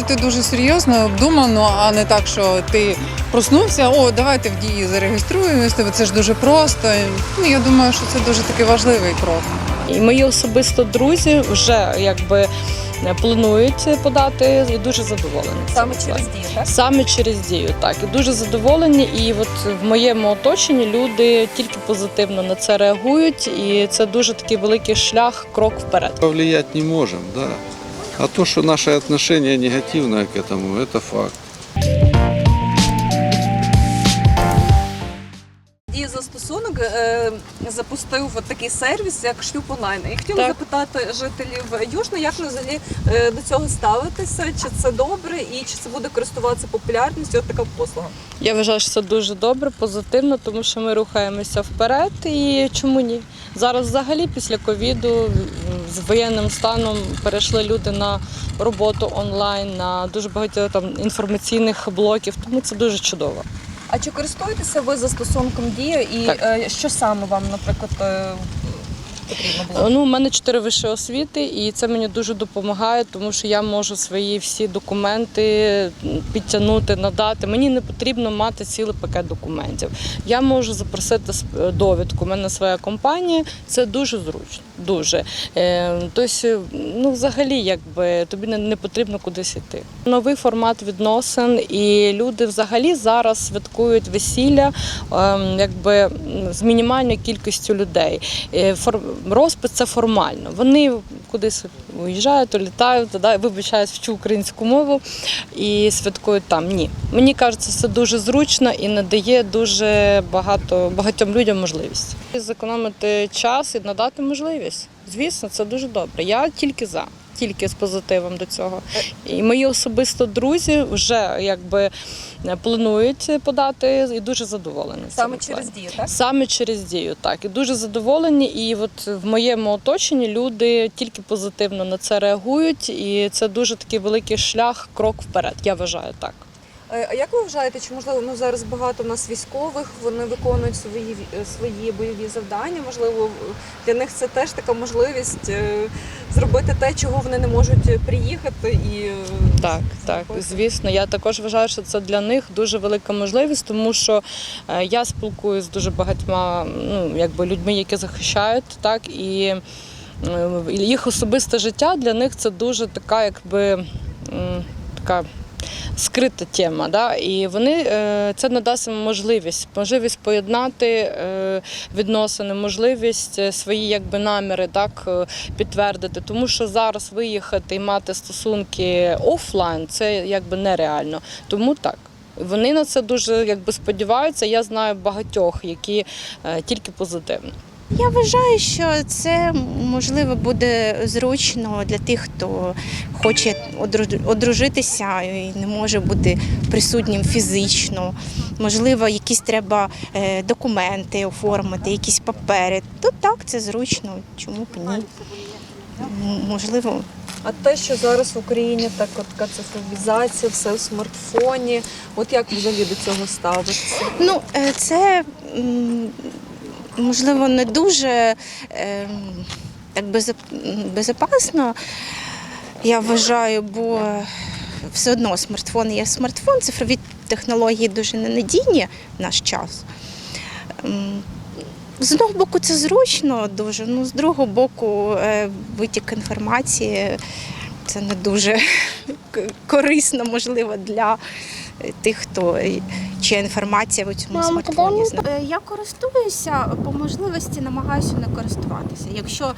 підходити дуже серйозно, обдумано, а не так, що ти проснувся, о, давайте в дії зареєструємось. Тобто Це ж дуже просто. Ну, я думаю, що це дуже такий важливий крок. І мої особисто друзі вже якби планують подати і дуже задоволені. Саме через дію, так? Саме через дію, так і дуже задоволені. І от в моєму оточенні люди тільки позитивно на це реагують, і це дуже такий великий шлях, крок вперед. Повлиять не можем, да. А то, что наше отношение негативное к этому, это факт. Дії застосунок е, запустив от такий сервіс, як шлюб онлайн. І хотіла Так. запитати жителів Южно, як ви взагалі е, до цього ставитеся? Чи це добре і чи це буде користуватися популярністю? От така послуга. Я вважаю, що це дуже добре, позитивно, тому що ми рухаємося вперед. І чому ні? Зараз, взагалі, після ковіду з воєнним станом перейшли люди на роботу онлайн, на дуже багато там інформаційних блоків. Тому це дуже чудово. А чи користуєтеся ви застосунком дія і Так. е, що саме вам, наприклад, е, потрібно було? Ну, у мене чотири вищі освіти, і це мені дуже допомагає, тому що я можу свої всі документи підтягнути, надати. Мені не потрібно мати цілий пакет документів. Я можу запросити сп- довідку. У мене своя компанія. Це дуже зручно. Дуже. Е, тобто, ну, взагалі, якби тобі не, не потрібно кудись йти. Новий формат відносин, і люди взагалі зараз святкують весілля ем, якби з мінімальною кількістю людей. Розпис це формально. Вони кудись уїжджають, літають, да, вибачаюсь, вчу українську мову і святкують там. Ні. Мені кажеться, це дуже зручно і надає дуже багато багатьом людям можливість. Зекономити час і надати можливість. Звісно, це дуже добре. Я тільки за. Тільки з позитивом до цього. І мої особисто друзі вже якби планують подати і дуже задоволені. Саме через дію, так? Саме через дію, так і дуже задоволені. І от в моєму оточенні люди тільки позитивно на це реагують, і це дуже такий великий шлях, крок вперед. Я вважаю так. Е, А як ви вважаєте, чи можливо ну зараз багато в нас військових вони виконують свої е, свої бойові завдання? Можливо, для них це теж така можливість е, зробити те, чого вони не можуть приїхати і Так, так, звісно. Я також вважаю, що це для них дуже велика можливість, тому що я спілкуюся з дуже багатьма ну, якби людьми, які захищають, так і їх особисте життя для них це дуже така, якби така. Скрита тема, да? і вони е, це надасть можливість, можливість поєднати е, відносини, можливість е, свої якби наміри так підтвердити. Тому що зараз виїхати і мати стосунки офлайн це якби нереально. Тому так. Вони на це дуже якби сподіваються. Я знаю багатьох, які тільки позитивно. Я вважаю, що це можливо буде зручно для тих, хто хоче одру- одружитися і не може бути присутнім фізично. Можливо, якісь треба е, документи оформити, якісь папери. То так, це зручно. Чому б ні? Можливо, А те, що зараз в Україні так от така цифровізація, все в смартфоні. От як взагалі до цього ставитеся? Ну, е, це можливо не дуже е, так безоп- я вважаю, бо все одно смартфон є смартфон, цифрові технології дуже ненадійні в наш час. З одного боку, це зручно дуже, ну з другого боку, е, витік інформації це не дуже корисно, можливо, для тих, хто чия інформація в цьому смартфоні. Е, Я користуюся по можливості, намагаюся не користуватися. Якщо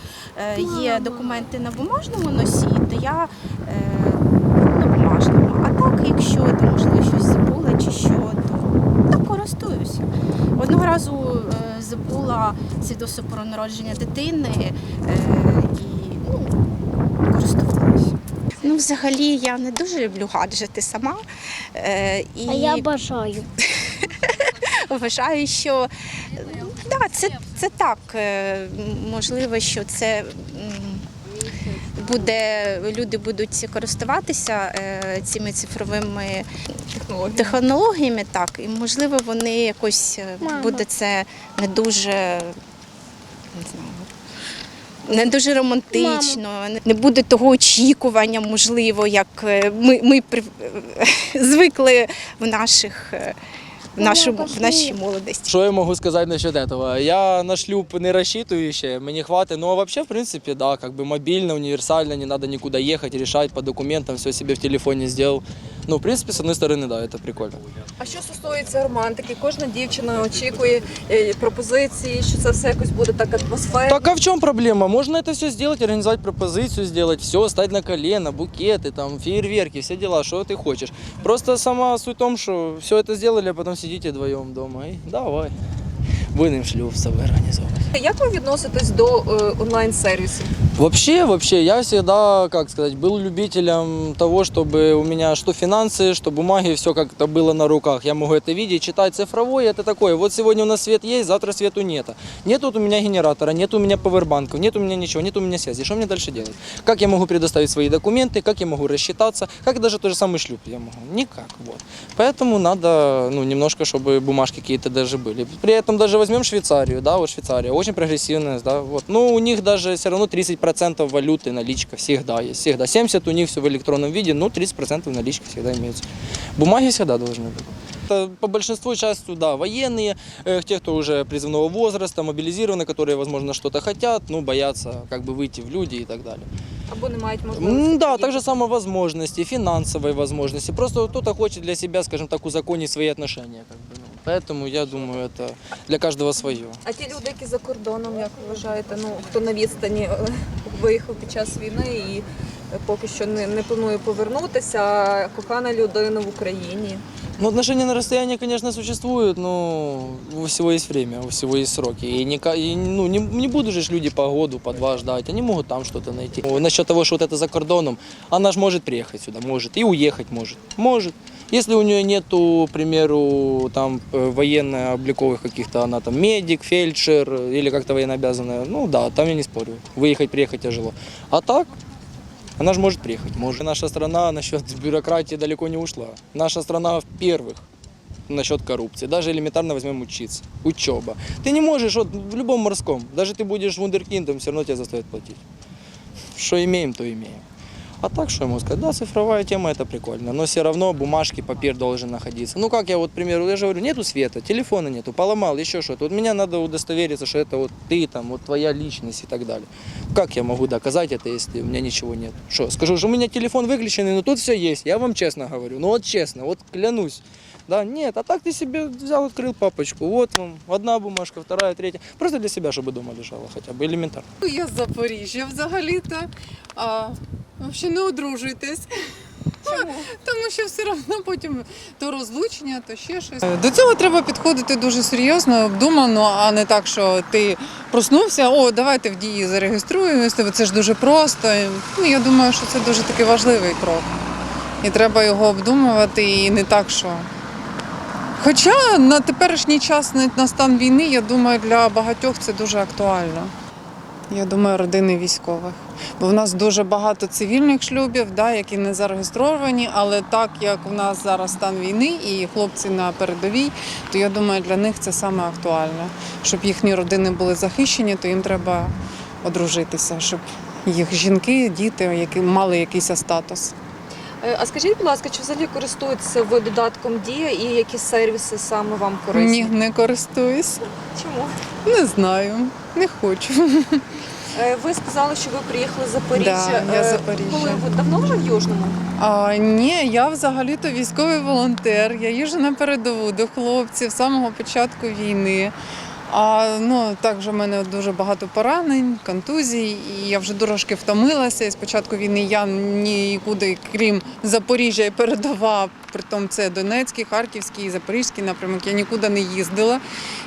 е, є документи на бумажному носії, то я е, на бумажному. А так, якщо там можливо щось забула чи що, то так користуюся. Одного разу е, забула свідоцтво про народження дитини е, і ну. Ну, взагалі, я не дуже люблю гаджети сама. Е, і А я бажаю. вважаю, що да, це, це так. е, Можливо, що це буде, люди будуть користуватися е, цими цифровими технологіями, так, і можливо, вони якось е, Мама. буде це не дуже не знаю, не дуже романтично, не буде того очікування, можливо, як е, ми, ми звикли в наших е, В, нашому, в нашій молодості. Что я могу сказать насчет этого? Я на шлюп не рассчитываю еще, мне хватит. Но вообще, в принципе, да, как бы мобильно, универсально, не надо никуда ехать, решать по документам, все себе в телефоне сделал. Ну, в принципе, с одной стороны, да, это прикольно. А що стосується романтики, кожна дівчина очікує е, пропозиції, що це все якось буде так атмосферно. Так а в чем проблема? Можно это все сделать, организовать пропозицию, сделать все, стать на колено, букеты, там, фейерверки, все дела, что ты хочешь. Просто сама суть в том, что все это сделали, а потом сидите вдвоєм вдома і давай. Будемо шлюб себе організовувати. Як ви відноситесь до е, онлайн-сервісів? Вообще, вообще, я всегда, как сказать, был любителем того, чтобы у меня что финансы, что бумаги, все как-то было на руках. Я могу это видеть, читать цифровое, это такое. Вот сегодня у нас свет есть, завтра свету нет. Нет вот у меня генератора, нет у меня пауэрбанков, нет у меня ничего, нет у меня связи. Что мне дальше делать? Как я могу предоставить свои документы, как я могу рассчитаться, как даже тот же самый шлюп я могу? Никак, вот. Поэтому надо, ну, немножко, чтобы бумажки какие-то даже были. При этом даже возьмем Швейцарию, да, вот Швейцария, очень прогрессивная, да, вот. Но у них даже все равно 30% валюты наличка всегда есть, всегда. 70 у них все в электронном виде, но 30% наличка всегда имеется. Бумаги всегда должны быть. Это по большинству частью, да, военные, э, те, кто уже призывного возраста, мобилизированы, которые, возможно, что-то хотят, ну, боятся как бы выйти в люди и так далее. Або не мають можливості? М, Да, поїхати? так же самое возможности, финансовые возможности. Просто кто-то хочет для себя, скажем так, узаконить свои отношения. Как бы, ну. Поэтому я думаю, это для каждого свое. А ті люди, які за кордоном, як ви вважаєте, ну хто на відстані е, виїхав під час війни і поки що не, не планує повернутися, а кохана людина в Україні. Ну, отношения на расстоянии, конечно, существуют, но у всего есть время, у всего есть сроки. И, не, ка- и, ну, не, не будут же ж люди по году, по два ждать, они могут там что-то найти. О, Насчет того, что вот это за кордоном, она же может приехать сюда, может, и уехать может, может. Если у нее нету, к примеру, там э, военно-обликовых каких-то, она там медик, фельдшер э, или как-то военно обязанная, ну да, там я не спорю. Выехать, приехать тяжело. А так, она же может приехать. Может. Наша страна насчет бюрократии далеко не ушла. Наша страна в первых насчет коррупции. Даже элементарно возьмем учиться. Учеба. Ты не можешь, вот в любом морском, даже ты будешь вундеркиндом, все равно тебя заставят платить. Что имеем, то имеем. А так, что я могу сказать? Да, цифровая тема это прикольно, но все равно бумажки, папир должен находиться. Ну как я вот, к примеру, я же говорю, нету света, телефона нету, поломал, еще что-то. Вот меня надо удостовериться, что это вот ты, там, вот твоя личность и так далее. Как я могу доказать это, если у меня ничего нет? Что, скажу, что у меня телефон выключенный, но тут все есть, я вам честно говорю. Ну вот честно, вот клянусь. Да, нет, а так ты себе взял, открыл папочку, вот вам одна бумажка, вторая, третья. Просто для себя, чтобы дома лежала хотя бы, элементарно. Я з Запоріжжя взагалі-то. А, взагалі не одружуйтесь. Тому що все одно потім то розлучення, то ще щось. До цього треба підходити дуже серйозно, обдумано, а не так, що ти проснувся, о, давайте в дії зареєструємося. Це ж дуже просто. Ну, я думаю, що це дуже такий важливий крок. І треба його обдумувати, і не так, що. Хоча на теперішній час, на стан війни, я думаю, для багатьох це дуже актуально. Я думаю, родини військових. Бо в нас дуже багато цивільних шлюбів, да, які не зареєстровані, але так як в нас зараз стан війни і хлопці на передовій, то я думаю, для них це саме актуально. Щоб їхні родини були захищені, то їм треба одружитися, щоб їх жінки, діти, які мали якийсь статус. Е, А скажіть, будь ласка, чи взагалі користуєтеся ви додатком Дія і які сервіси саме вам корисні? Ні, не користуюсь. Чому? Не знаю, не хочу. Е, Ви сказали, що ви приїхали з Запоріжжя. Да, я з Е, Запоріжжя. Коли ви давно вже в Южному? А, ні, я взагалі-то військовий волонтер. Я їжджу на передову до хлопців з самого початку війни. А ну також в мене дуже багато поранень, контузій, і я вже трошки втомилася. І з початку війни я нікуди, крім Запоріжжя і передова, притом це Донецький, Харківський, Запорізький напрямок. Я нікуди не їздила.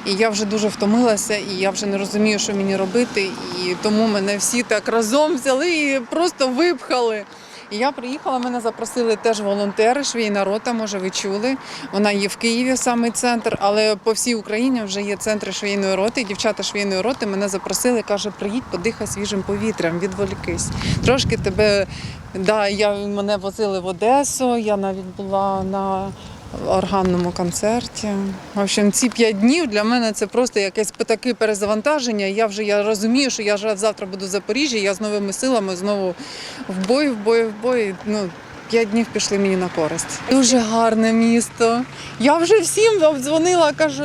І я вже дуже втомилася, і я вже не розумію, що мені робити. І тому мене всі так разом взяли і просто випхали. І я приїхала, мене запросили теж волонтери, швійна рота, може ви чули. Вона є в Києві, саме центр, але по всій Україні вже є центри швейної роти. Дівчата швейної роти мене запросили, каже, приїдь, подихай свіжим повітрям, відволікись. Трошки тебе, да, я, мене возили в Одесу, я навіть була на органному концерті. В общем, ці п'ять днів для мене це просто якесь таке перезавантаження. Я вже я розумію, що я вже завтра буду в Запоріжжі, я з новими силами знову в бой, в бой, в бой. Ну, П'ять днів пішли мені на користь. Дуже гарне місто. Я вже всім обдзвонила, кажу,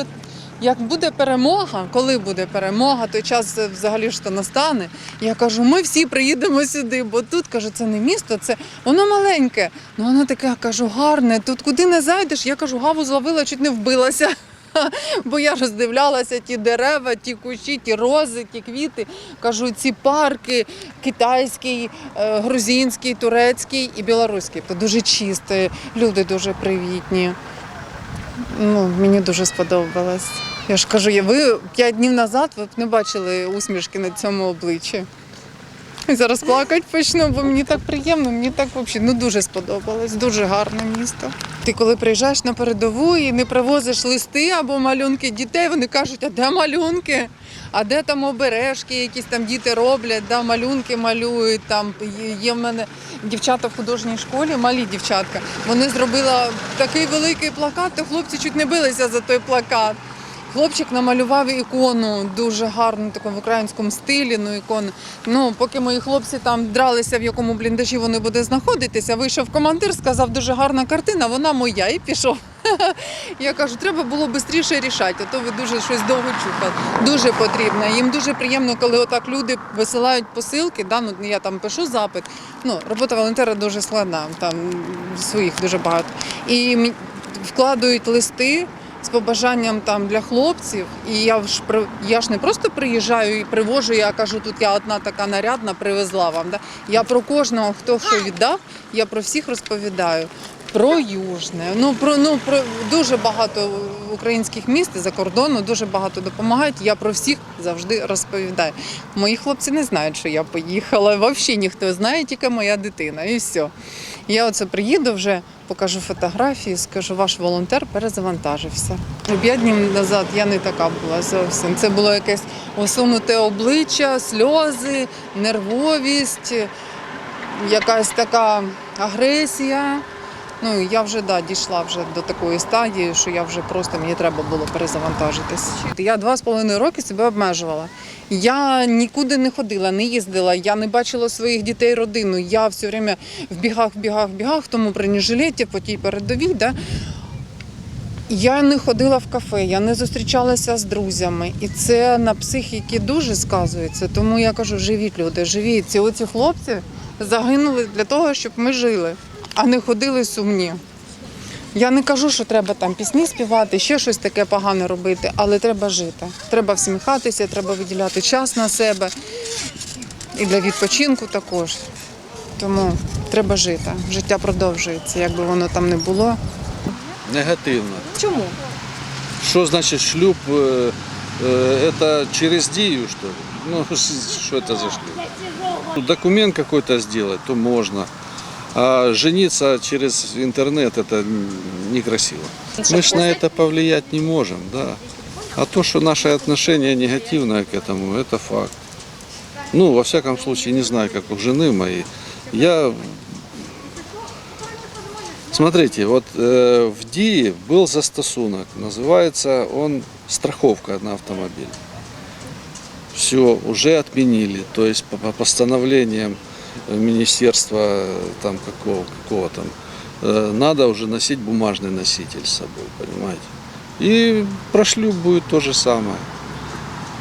як буде перемога, коли буде перемога, той час взагалі ж то настане. Я кажу, ми всі приїдемо сюди, бо тут кажу, це не місто, це воно маленьке. Ну воно таке, кажу, гарне. Тут куди не зайдеш, я кажу, гаву зловила, чуть не вбилася. Бо я роздивлялася ті дерева, ті кущі, ті рози, ті квіти. Кажу, ці парки китайський, е, грузинський, турецький і білоруський. То дуже чисті, люди дуже привітні. Ну, мені дуже сподобалось. Я ж кажу, ви п'ять днів назад ви б не бачили усмішки на цьому обличчі. І зараз плакати почну, бо мені так приємно, мені так взагалі ну, дуже сподобалось, дуже гарне місто. Ти коли приїжджаєш на передову і не привозиш листи або малюнки дітей, вони кажуть, а де малюнки? А де там обережки, якісь там діти роблять, да, малюнки малюють. Там є- в мене дівчата в художній школі, малі дівчатка. Вони зробили такий великий плакат, то хлопці чуть не билися за той плакат. Хлопчик намалював ікону дуже гарну, таку в українському стилі. Ну, ікону. Ну, поки мої хлопці там дралися, в якому бліндажі вони будуть знаходитися, вийшов командир, сказав, дуже гарна картина, вона моя, і пішов. Я кажу, треба було швидше рішати, а то ви дуже щось довго чухали. Дуже потрібно. Їм дуже приємно, коли отак люди висилають посилки. Да? Ну, я там пишу запит. Ну, робота волонтера дуже складна, там своїх дуже багато. І вкладають листи з побажанням там для хлопців. І я ж я ж не просто приїжджаю і привожу, я кажу, тут я одна така нарядна привезла вам. Да? Я про кожного, хто що віддав, я про всіх розповідаю. Про Южне, ну про ну про дуже багато українських міст за кордону дуже багато допомагають. Я про всіх завжди розповідаю. Мої хлопці не знають, що я поїхала. Взагалі ніхто знає, тільки моя дитина, і все. Я оце приїду вже, покажу фотографії, скажу, ваш волонтер перезавантажився. П'ять днів назад я не така була зовсім. Це було якесь осунуте обличчя, сльози, нервовість, якась така агресія. Ну я вже да, дійшла вже до такої стадії, що я вже просто мені треба було перезавантажитись. Я два з половиною роки себе обмежувала. Я нікуди не ходила, не їздила, я не бачила своїх дітей, родину. Я все время в бігах, в бігах, в бігах, в тому бронежилеті, по тій передовій. Да? Я не ходила в кафе, я не зустрічалася з друзями. І це на психіки дуже сказується. Тому я кажу, живіть люди, живіть. Ці оці хлопці загинули для того, щоб ми жили, а не ходили сумні. Я не кажу, що треба там пісні співати, ще щось таке погане робити, але треба жити. Треба всміхатися, треба виділяти час на себе і для відпочинку також. Тому треба жити. Життя продовжується, як би воно там не було. Негативно. Чому? Что значит шлюп? э, э, Это через Дию, что ли? Ну, с- что это за шлюп? Ну, Документ какой-то сделать, то можно. А жениться через интернет это некрасиво. Мы ж на это повлиять не можем, да. А то, что наше отношение негативное к этому, это факт. Ну, во всяком случае, не знаю, как у жены моей. Я Смотрите, вот э, в ДИИ был застосунок, называется он страховка на автомобиль. Все, уже отменили, то есть по, по постановлениям министерства э, там какого, какого там, э, надо уже носить бумажный носитель с собой, понимаете. И про шлюп будет то же самое.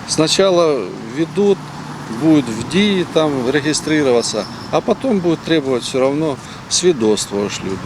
Сначала ведут, будет в ДИИ там регистрироваться, а потом будет требовать все равно свидетельство о шлюбе.